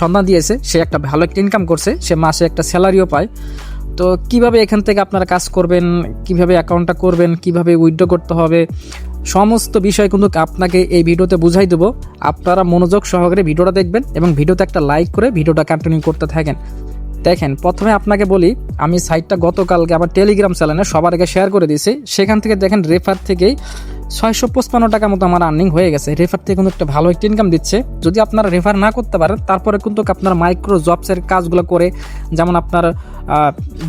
সন্ধান দিয়েছে, সে একটা ভালো একটা ইনকাম করছে, সে মাসে একটা স্যালারিও পায়। তো কীভাবে এখান থেকে আপনারা কাজ করবেন, কীভাবে অ্যাকাউন্টটা করবেন, কীভাবে উইথড্র করতে হবে, সমস্ত বিষয় কিন্তু আপনাকে এই ভিডিওতে বুঝাই দেবো। আপনারা মনোযোগ সহকারে ভিডিওটা দেখবেন এবং ভিডিওতে একটা লাইক করে ভিডিওটা কন্টিনিউ করতে থাকেন। দেখেন, প্রথমে আপনাকে বলি, আমি সাইটটা গতকালকে আমার টেলিগ্রাম চ্যানেলে সবার আগে শেয়ার করে দিয়েছি। সেখান থেকে দেখেন রেফার থেকেই ছয়শো পঁচপান্ন টাকা মতো আমার আর্নিং হয়ে গেছে। রেফার থেকে কিন্তু একটা ভালো একটা ইনকাম দিচ্ছে। যদি আপনারা রেফার না করতে পারেন, তারপরে কিন্তু আপনার মাইক্রো জবসের কাজগুলো করে, যেমন আপনার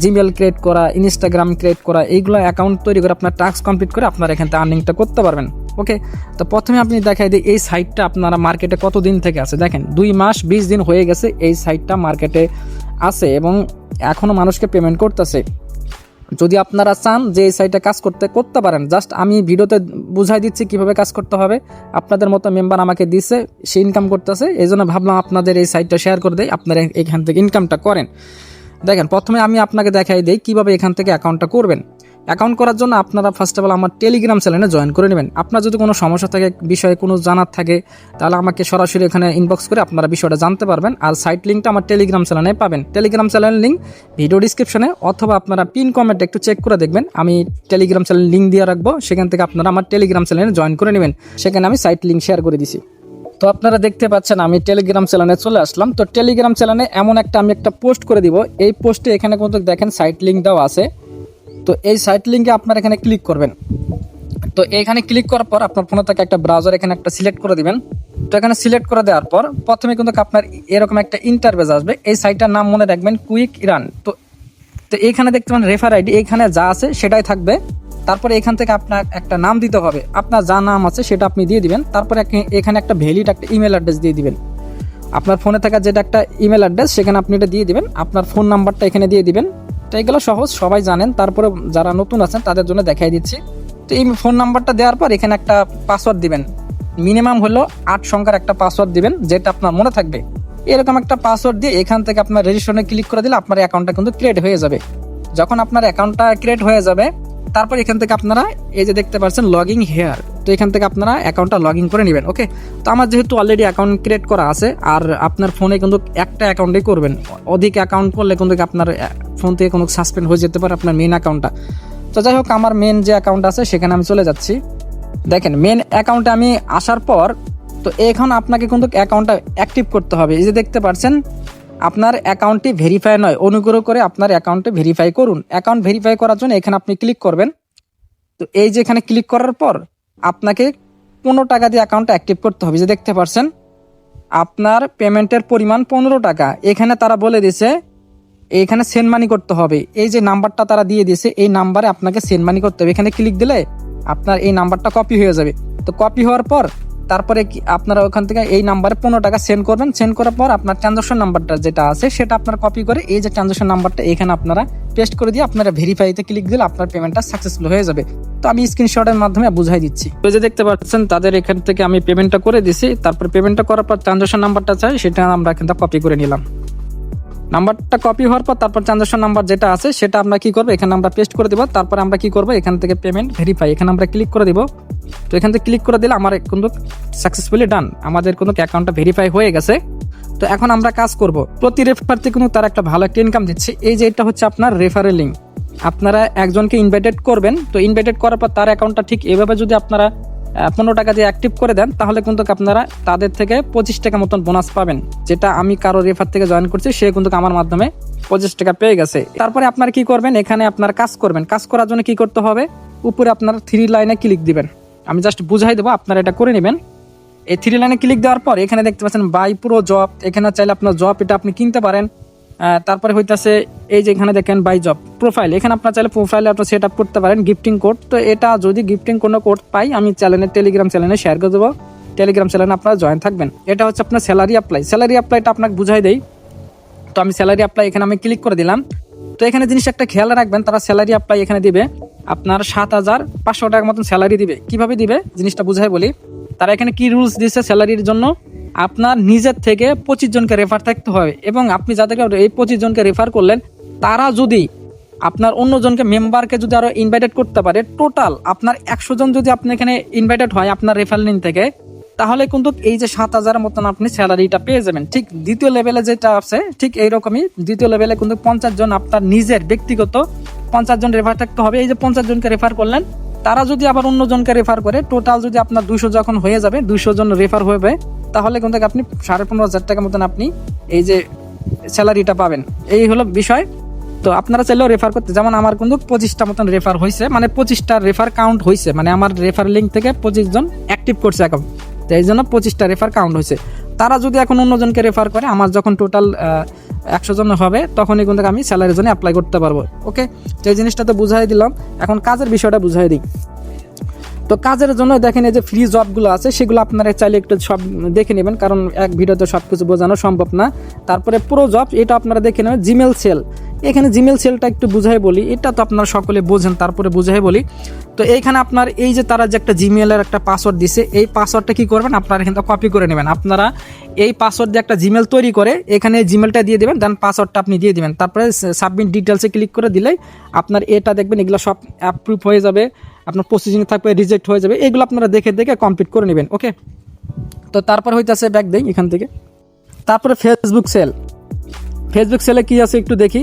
জিমেল ক্রিয়েট করা ইনস্টাগ্রাম ক্রিয়েট করা, এইগুলো অ্যাকাউন্ট তৈরি করে আপনার টাস্ক কমপ্লিট করে আপনার এখান থেকে আর্নিংটা করতে পারবেন। ওকে? তো প্রথমে আপনি দেখাই দিই, এই সাইটটা আপনারা মার্কেটে কত দিন থেকে আছে? দেখেন, দুই মাস, বিশ দিন হয়ে গেছে এই সাইটটা মার্কেটে আছে এবং এখনও মানুষকে পেমেন্ট করতেছে। যদি আপনারা চান যে এই সাইটে কাজ করতে করতে পারেন। জাস্ট আমি ভিডিওতে বুঝাই দিচ্ছি কীভাবে কাজ করতে হবে। আপনাদের মতো মেম্বার আমাকে দিছে, সে ইনকাম করতেছে। এই জন্য ভাবলাম আপনাদের এই সাইটটা শেয়ার করে দেয় আপনারা এখান থেকে ইনকামটা করেন। দেখেন, প্রথমে আমি আপনাকে দেখাই দিই কীভাবে এখান থেকে অ্যাকাউন্টটা করবেন। অ্যাকাউন্ট করার জন্য আপনারা ফার্স্ট অফ অল আমার টেলিগ্রাম চ্যানেলে জয়েন করে নেবেন। আপনার যদি কোনো সমস্যা থাকে, বিষয়ে কোনো জানার থাকে, তাহলে আমাকে সরাসরি এখানে ইনবক্স করে আপনারা বিষয়টা জানতে পারবেন। আর সাইট লিঙ্কটা আমার টেলিগ্রাম চ্যানেলে পাবেন। টেলিগ্রাম চ্যানেলের লিঙ্ক ভিডিও ডিসক্রিপশনে অথবা আপনারা পিন কমেন্ট একটু চেক করে দেখবেন। আমি টেলিগ্রাম চ্যানেল লিঙ্ক দিয়ে রাখব। সেখান থেকে আপনারা আমার টেলিগ্রাম চ্যানেলে জয়েন করে নেবেন। সেখানে আমি সাইট লিঙ্ক শেয়ার করে দিছি। তো আপনারা দেখতে পাচ্ছেন, আমি টেলিগ্রাম চ্যানেলে চলে আসলাম। তো টেলিগ্রাম চ্যানেলে এমন একটা, আমি একটা পোস্ট করে দিব। এই পোস্টে এখানে কিন্তু দেখেন সাইট লিঙ্ক দেওয়া আছে। তো এই সাইট লিঙ্কে আপনার এখানে ক্লিক করবেন। তো এখানে ক্লিক করার পর আপনার ফোনে থেকে একটা ব্রাউজার এখানে একটা সিলেক্ট করে দিবেন। তো এখানে সিলেক্ট করে দেওয়ার পর প্রথমে কিন্তু আপনার এরকম একটা ইন্টারভেজ আসবে। এই সাইটটার নাম মনে রাখবেন কুইক ইরান তো তো এইখানে দেখতে পান রেফার আইডি এইখানে যা আছে সেটাই থাকবে। তারপরে এখান থেকে আপনার একটা নাম দিতে হবে। আপনার যা নাম আছে সেটা আপনি দিয়ে দিবেন। তারপরে এখানে- এখানে একটা ভ্যালিড একটা ইমেল অ্যাড্রেস দিয়ে দিবেন। আপনার ফোনে থাকা যেটা একটা ইমেল অ্যাড্রেস সেখানে আপনি এটা দিয়ে দিবেন। আপনার ফোন নাম্বারটা এখানে দিয়ে দিবেন। তো এগুলো সহজ, সবাই জানেন। তারপরে যারা নতুন আছেন, তাদের জন্য দেখাই দিচ্ছি। তো এই ফোন নাম্বারটা দেওয়ার পর এখানে একটা পাসওয়ার্ড দিবেন। মিনিমাম হলো আট সংখ্যার একটা পাসওয়ার্ড দিবেন, যেটা আপনার মনে থাকবে। এরকম একটা পাসওয়ার্ড দিয়ে এখান থেকে আপনার রেজিস্ট্রেশনে ক্লিক করে দিলে আপনার অ্যাকাউন্টটা কিন্তু ক্রিয়েট হয়ে যাবে। যখন আপনার অ্যাকাউন্টটা ক্রিয়েট হয়ে যাবে তারপর এখান থেকে আপনারা এই যে দেখতে পাচ্ছেন লগিং হেয়ার তো এখান থেকে আপনারা অ্যাকাউন্টটা লগ করে নেবেন ওকে তো আমার যেহেতু অলরেডি অ্যাকাউন্ট ক্রিয়েট করা আছে, আর আপনার ফোনে কিন্তু একটা অ্যাকাউন্টেই করবেন, অধিক অ্যাকাউন্ট করলে কিন্তু আপনার ফোন থেকে কোনো সাসপেন্ড হয়ে যেতে পারে আপনার মেন অ্যাকাউন্টটা তো যাই হোক, আমার মেন যে অ্যাকাউন্ট আছে, সেখানে আমি চলে যাচ্ছি। দেখেন মেন অ্যাকাউন্টে আমি আসার পর, তো এখন আপনাকে কিন্তু অ্যাকাউন্টটা অ্যাক্টিভ করতে হবে। এই যে দেখতে পাচ্ছেন আপনার অ্যাকাউন্টটি ভেরিফাই নয়, অনুগ্রহ করে আপনার অ্যাকাউন্টে ভেরিফাই করুন। অ্যাকাউন্ট ভেরিফাই করার জন্য এখানে আপনি ক্লিক করবেন। তো এই যে এখানে ক্লিক করার পর আপনাকে পনেরো টাকা দিয়ে অ্যাকাউন্টটা অ্যাক্টিভ করতে হবে। যে দেখতে পাচ্ছেন, আপনার পেমেন্টের পরিমাণ পনেরো টাকা। এখানে তারা বলে দিছে এখানে সেন্ড মানি করতে হবে। এই যে নাম্বারটা তারা দিয়ে দিয়েছে, এই নাম্বারে আপনাকে সেন্ড মানি করতে হবে। এখানে ক্লিক দিলে আপনার এই নাম্বারটা কপি হয়ে যাবে। তো কপি হওয়ার পর তারপরে আপনারা ওখান থেকে এই নাম্বারে পনেরো টাকা সেন্ড করবেন। সেন্ড করার পর আপনার ট্রানজাকশন নাম্বারটা যেটা আছে, সেটা আপনার কপি করে এই যে ট্রানজাকশন নাম্বারটা এখানে আপনারা পেস্ট করে দিয়ে আপনারা ভেরিফাইতে ক্লিক দিলে আপনার পেমেন্টটা সাকসেসফুল হয়ে যাবে। তো আমি স্ক্রিনশটের মাধ্যমে বুঝাই দিচ্ছি। তো যে দেখতে পাচ্ছেন, তাদের এখান থেকে আমি পেমেন্টটা করে দিছি। তারপর পেমেন্টটা করার পর ট্রানজাকশন নাম্বারটা চাই, সেটা আমরা কিন্তু কপি করে নিলাম। নাম্বারটা কপি হওয়ার পর তারপর ট্রানজাকশন নাম্বার যেটা আছে, সেটা আমরা কি করব? এখানে আমরা পেস্ট করে দিব। তারপর আমরা কি করব? এখান থেকে পেমেন্ট ভেরিফাই এখানে আমরা ক্লিক করে দিব। তো এখান থেকে ক্লিক করে দিলে আমার কিন্তু সাকসেসফুলি ডান আমাদের কিন্তু অ্যাকাউন্টটা ভেরিফাই হয়ে গেছে। তো এখন আমরা কাজ করব। প্রতি রেফার থেকে কিন্তু তার একটা ভালো একটা ইনকাম দিচ্ছে। এই যে এটা হচ্ছে আপনার রেফারেল লিঙ্ক আপনারা একজনকে ইনভাইটেড করবেন। তো ইনভাইটেড করার পর তার অ্যাকাউন্টটা ঠিক এভাবে যদি আপনারা পনেরো টাকা দিয়ে অ্যাক্টিভ করে দেন, তাহলে কিন্তু আপনারা তাদের থেকে পঁচিশ টাকা মতন বোনাস পাবেন। যেটা আমি কারও রেফার থেকে জয়েন করছি, সে কিন্তু আমার মাধ্যমে পঁচিশ টাকা পেয়ে গেছে। তারপরে আপনার কি করবেন? এখানে আপনার কাজ করবেন। কাজ করার জন্য কি করতে হবে? উপরে আপনার থ্রি লাইনে ক্লিক দিবেন। আমি জাস্ট বুঝাই দেবো, আপনারা এটা করে নেবেন। এই থ্রি লাইনে ক্লিক দেওয়ার পর, এখানে দেখতে পাচ্ছেন বাই পুরো জব এখানে চাইলে আপনার জব এটা আপনি কিনতে পারেন। তারপরে হইতেছে এই যে এখানে দেখেন বাই জব প্রোফাইল এখানে আপনার চাইলে প্রোফাইলে আপনার সেট আপ করতে পারেন গিফটিং কোড তো এটা যদি গিফটিং কোনো কোড পাই, আমি চ্যানেলে টেলিগ্রাম চ্যানেলে শেয়ার করে দেবো। টেলিগ্রাম চ্যানেলে আপনারা জয়েন থাকবেন। এটা হচ্ছে আপনার স্যালারি অ্যাপ্লাই স্যালারি অ্যাপ্লাইটা আপনাকে বুঝাই দেই। তো আমি স্যালারি অ্যাপ্লাই এখানে আমি ক্লিক করে দিলাম। তো এখানে জিনিস একটা খেয়াল রাখবেন, তারা স্যালারি অ্যাপ্লাই এখানে দিবে। আপনার সাত হাজার পাঁচশো টাকার মতন স্যালারি দিবে। কীভাবে দিবে? জিনিসটা বুঝাই বলি। তারা এখানে কি রুলস দিচ্ছে স্যালারির জন্য? আপনার নিজের থেকে পঁচিশ জনকে রেফার থাকতে হবে এবং আপনি যাদেরকে এই পঁচিশ জনকে রেফার করলেন, তারা যদি আপনার অন্যজনকে মেম্বারকে যদি আরও ইনভাইটেড করতে পারে টোটাল আপনার একশো জন যদি আপনি এখানে ইনভাইটেড হয় আপনার রেফার লিঙ্ক থেকে, তাহলে কিন্তু এই যে সাত হাজার মতন আপনি স্যালারিটা পেয়ে যাবেন। ঠিক দ্বিতীয় লেভেলে যেটা আছে, ঠিক এইরকমই দ্বিতীয় লেভেলে কিন্তু পঞ্চাশ জন আপনার নিজের ব্যক্তিগত পঞ্চাশ জন রেফার থাকতে হবে। এই যে পঞ্চাশ জনকে রেফার করলেন, তারা যদি আবার অন্য জনকে রেফার করে টোটাল যদি আপনার দুশো যখন হয়ে যাবে দুশো জন রেফার হবে তাহলে কিন্তু আপনি সাড়ে পনেরো হাজার টাকার মতন আপনি এই যে স্যালারিটা পাবেন। এই হলো বিষয়। তো আপনারা চাইলেও রেফার করতে যেমন আমার কিন্তু পঁচিশটা মতন রেফার হয়েছে মানে পঁচিশটা রেফার কাউন্ট হয়েছে মানে আমার রেফার লিঙ্ক থেকে পঁচিশ জন অ্যাক্টিভ করছে অ্যাকাউন্ট তো এই জন্য পঁচিশটা রেফার কাউন্ট হয়েছে তারা যদি এখন অন্যজনকে রেফার করে, আমার যখন টোটাল একশো জন হবে, তখনই কিন্তু আমি স্যালারির জন্য অ্যাপ্লাই করতে পারব। ওকে তো এই জিনিসটা তো বুঝাই দিলাম। এখন কাজের বিষয়টা বুঝাই দিই। তো কাজের জন্য দেখেন এই যে ফ্রি জবগুলো আছে, সেগুলো আপনারা চাইলে একটু সব দেখে নেবেন, কারণ এক ভিডিওতে সব কিছু বোঝানো সম্ভব না। তারপরে পুরো জব এটা আপনারা দেখে নেবেন জিমেল সেল এখানে জিমেল সেলটা একটু বুঝাই বলি, এটা তো আপনারা সকলে বোঝেন, তারপরে বুঝাই বলি। তো এইখানে আপনার এই যে তারা যে একটা জিমেলের একটা পাসওয়ার্ড দিছে, এই পাসওয়ার্ডটা কি করবেন? আপনারা এখানে কপি করে নেবেন। আপনারা এই পাসওয়ার্ড দিয়ে একটা জিমেল তৈরি করে, এখানে জিমেলটা দিয়ে দেবেন দেন পাসওয়ার্ডটা আপনি দিয়ে দিবেন। তারপরে সাবমিট ডিটেলসে ক্লিক করে দিলে আপনার এটা দেখবেন, এগুলো সব অ্যাপ্রুভ হয়ে যাবে। আপনার প্রসেসিং থাকবে রিজেক্ট হয়ে যাবে, এগুলো আপনারা দেখে দেখে কমপ্লিট করে নেবেন ওকে তো তারপর হইতেছে ব্যাক দেই এখান থেকে। তারপরে ফেসবুক সেল ফেসবুক সেলে কি আছে একটু দেখি।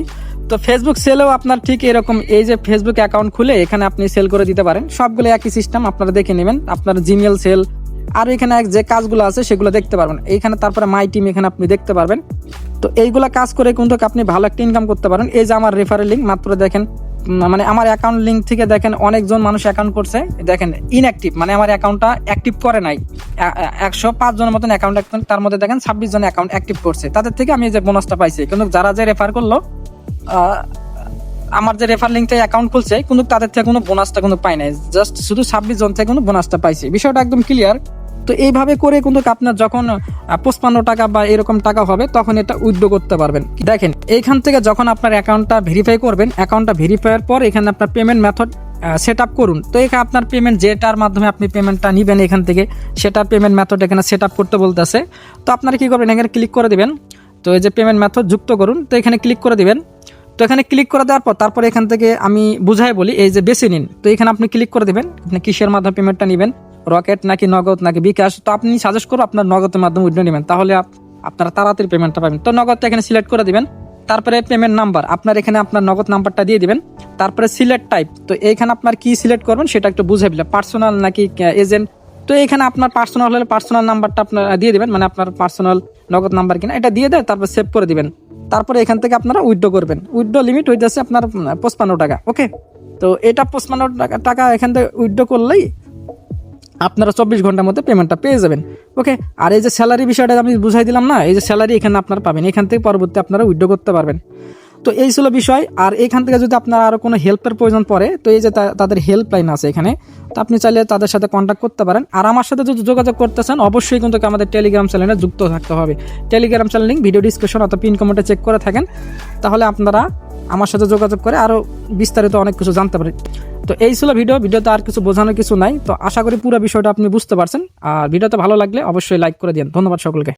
তো ফেসবুক সেলেও আপনার ঠিক এরকম, এই যে ফেসবুক অ্যাকাউন্ট খুলে এখানে আপনি সেল করে দিতে পারেন। সবগুলো একই সিস্টেম আপনারা দেখে নেবেন। আপনার জিমেল সেল আর এখানে যে কাজগুলো আছে, সেগুলো দেখতে পারবেন। এইখানে তারপরে মাই টিম এখানে আপনি দেখতে পারবেন। তো এইগুলো কাজ করে কিন্তু আপনি ভালো একটা ইনকাম করতে পারেন। এই যে আমার রেফারেল লিঙ্ক মাত্র দেখেন। মানে আমার অ্যাকাউন্ট লিঙ্ক থেকে দেখেন অনেকজন মানুষ অ্যাকাউন্ট করছে। দেখেন ইনঅ্যাক্টিভ মানে আমার অ্যাকাউন্টটা অ্যাক্টিভ করে নাই। একশো পাঁচ জনের মতন অ্যাকাউন্ট তার মধ্যে দেখেন ছাব্বিশ জন অ্যাকাউন্ট অ্যাক্টিভ করছে। তাদের থেকে আমি যে বোনাসটা পাইছি, কিন্তু যারা যে রেফার করল আমার যে রেফার লিঙ্কটা অ্যাকাউন্ট খুলছে, কিন্তু তাদের থেকে কোনো বোনাসটা কোনো পাই নাই। জাস্ট শুধু ছাব্বিশ জন থেকে কোনো বোনাসটা পাইছি। বিষয়টা একদম ক্লিয়ার তো এইভাবে করে কিন্তু আপনার যখন পঁচপান্ন টাকা বা এরকম টাকা হবে, তখন এটা উইথড্র করতে পারবেন। দেখেন, এইখান থেকে যখন আপনার অ্যাকাউন্টটা ভেরিফাই করবেন, অ্যাকাউন্টটা ভেরিফাইয়ের পর এখানে আপনার পেমেন্ট মেথড সেট আপ করুন। তো এখানে আপনার পেমেন্ট যেটার মাধ্যমে আপনি পেমেন্টটা নেবেন এখান থেকে, সেটার পেমেন্ট মেথড এখানে সেট আপ করতে বলতেছে। তো আপনারা কী করবেন, এখানে ক্লিক করে দেবেন। তো এই যে পেমেন্ট মেথড যুক্ত করুন, তো এখানে ক্লিক করে দেবেন। তো এখানে ক্লিক করে দেওয়ার পর তারপরে এখান থেকে আমি বুঝাই বলি, এই যে বেছে নিন। তো এখানে আপনি ক্লিক করে দেবেন, আপনি কিসের মাধ্যমে পেমেন্টটা নেবেন? রকেট নাকি নগদ নাকি বিকাশ, তো আপনি সাজেস্ট করব আপনার নগদের মাধ্যমে উইড্রো নেবেন। তাহলে আপ- আপনারা তাড়াতাড়ি পেমেন্টটা পাবেন। তো নগদটা এখানে সিলেক্ট করে দিবেন। তারপরে পেমেন্ট নাম্বার আপনার এখানে আপনার নগদ নাম্বারটা দিয়ে দিবেন। তারপরে সিলেক্ট টাইপ তো এইখানে আপনার কি সিলেক্ট করবেন সেটা একটু বুঝে দিলে। পার্সোনাল নাকি এজেন্ট তো এখানে আপনার পার্সোনাল হলে পার্সোনাল নাম্বারটা আপনার দিয়ে দিবেন। মানে আপনার পার্সোনাল নগদ নাম্বার কিনা, এটা দিয়ে দেয় তারপর সেভ করে দিবেন। তারপরে এখান থেকে আপনারা উইথড্র করবেন। উইথড্র লিমিট হইতেছে আপনার পঁচপান্ন টাকা ওকে তো এটা পঁচপান্ন টাকা টাকা এখান থেকে উইথড্র করলেই আপনারা চব্বিশ ঘণ্টার মধ্যে পেমেন্টটা পেয়ে যাবেন। ওকে আর এই যে স্যালারি বিষয়টা আমি বুঝাই দিলাম না, এই যে স্যালারি এখানে আপনারা পাবেন, এখান থেকে পরবর্তী আপনারা উইথড্র করতে পারবেন। তো এই ছিল বিষয়, আর এখান থেকে যদি আপনার আরও কোনো হেল্পের প্রয়োজন পড়ে, তো এই যে তাদের হেল্পলাইন আছে এখানে, তো আপনি চাইলে তাদের সাথে কন্ট্যাক্ট করতে পারেন। আর আমার সাথে যদি যোগাযোগ করতে চান, অবশ্যই কিন্তু আমাদের টেলিগ্রাম চ্যানেলে যুক্ত থাকতে হবে। Telegram channel link video description অথবা পিন কমেন্টে চেক করে থাকেন। তাহলে আপনারা আমার সাথে যোগাযোগ করে আরও বিস্তারিত অনেক কিছু জানতে পারে। তো এই ছিল ভিডিও। ভিডিওতে আর কিছু বোঝানোর কিছু নাই। তো আশা করি পুরো বিষয়টা আপনি বুঝতে পারছেন। আর ভিডিওতে ভালো লাগলে অবশ্যই লাইক করে দিন ধন্যবাদ সকলকে।